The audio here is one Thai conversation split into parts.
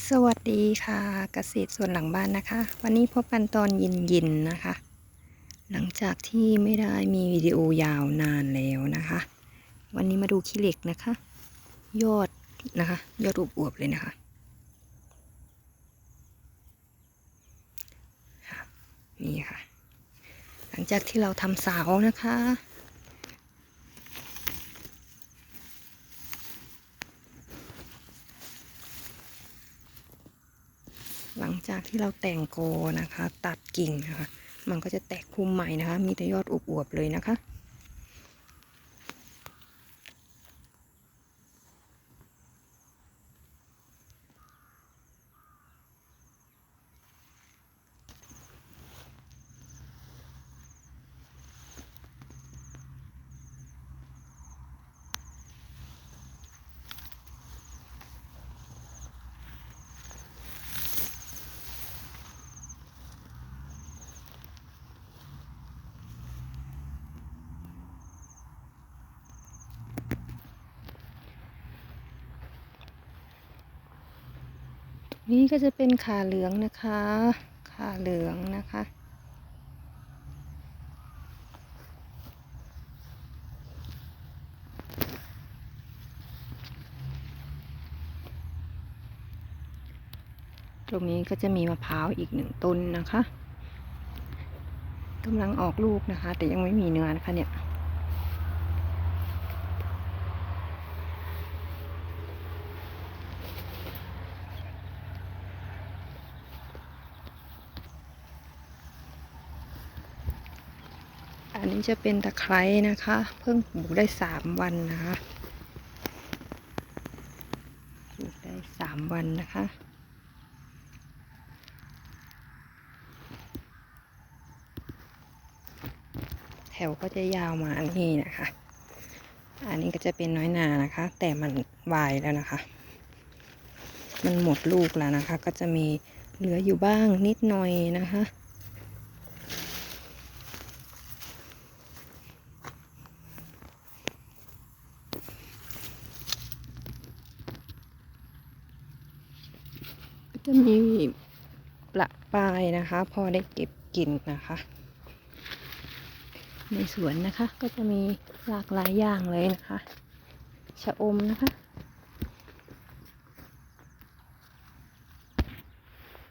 สวัสดีค่ะเกษตรส่วนหลังบ้านนะคะ วันนี้พบกันตอนเย็นๆนะคะ หลังจากที่ไม่ได้มีวิดีโอยาวนานแล้วนะคะ วันนี้มาดูขี้เหล็กนะคะ ยอดนะคะ ยอดอวบๆเลยนะคะค่ะนี่ค่ะ หลังจากที่เราทำเสานะคะ หลัง จากที่เราแต่งโกนะคะ ตัดกิ่งนะคะ มันก็จะแตกคุมใหม่นะคะ มีแต่ยอดอวบๆเลยนะคะ นี่ก็จะเป็นขาเหลืองนะคะ ขาเหลืองนะคะ ตรงนี้ก็จะมีมะพร้าวอีกหนึ่งต้นนะคะกำลังออกลูกนะคะ แต่ยังไม่มีเนื้อนะคะเนี่ย อันนี้จะเป็นตะไคร้นะคะ เพิ่งปลูกได้สามวันนะคะปลูกได้สามวันนะคะแถวก็จะยาวมาอันนี้นะคะ อันนี้ก็จะเป็นน้อยนานะคะ แต่มันวายแล้วนะคะ มันหมดลูกแล้วนะคะ ก็จะมีเหลืออยู่บ้างนิดหน่อยนะคะ จะมีประปายนะคะ พอได้เก็บกินนะคะ ในสวนนะคะก็จะมีหลากหลายอย่างเลยนะคะชะอมนะคะ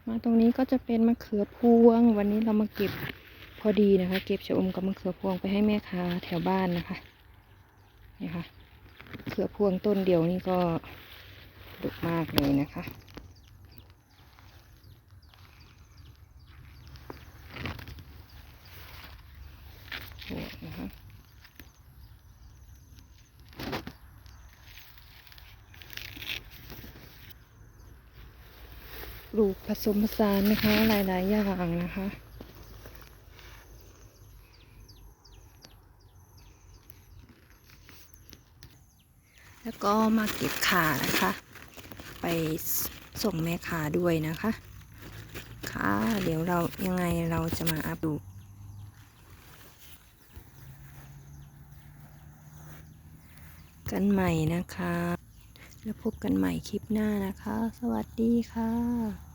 มาตรงนี้ก็จะเป็นมะเขือพวง วันนี้เรามาเก็บพอดีนะคะ เก็บชะอมกับมะเขือพวงไปให้แม่ค้าแถวบ้านนะคะนี่ค่ะมะเขือพวงต้นเดียวนี่ก็ดกมากเลยนะคะ นะคะปลูกผสมผสานนะคะ หลาย ๆ อย่างนะคะแล้วก็มาเก็บขานะคะ ไปส่งแม่ค้าด้วยนะคะ ค่ะ เดี๋ยวเรายังไงเราจะมาอัพดู กันใหม่นะคะ แล้วพบกันใหม่คลิปหน้านะคะ สวัสดีค่ะ